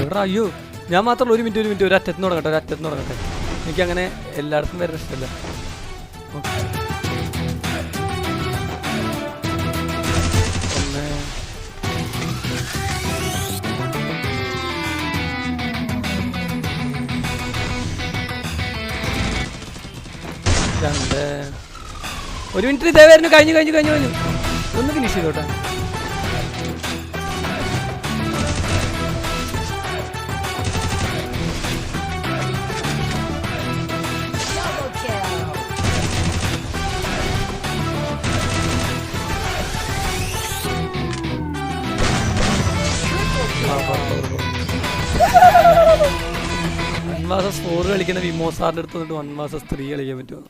എവിടെ അയ്യോ. ഞാൻ മാത്രമല്ല ഒരു മിനിറ്റ് ഒരു മിനിറ്റ് ഒരു അറ്റത്ത് തുടങ്ങട്ടെ ഒരു അറ്റത്ത് തുടങ്ങട്ടെ. എനിക്കങ്ങനെ എല്ലായിടത്തും വരുന്ന ഇഷ്ടമല്ല. ഒരു മിനിറ്റ് ഇതേ വരുന്നു. കഴിഞ്ഞു കഴിഞ്ഞു കഴിഞ്ഞു കഴിഞ്ഞു. ഒന്ന് ഫിനിഷ് ചെയ്തോട്ടെ. വൺ മാസം ഫോർ കളിക്കുന്ന വിമോസാറിന്റെ അടുത്ത് വന്നിട്ട് വൺ മാസം സ്ത്രീ കളിക്കാൻ പറ്റുമോ?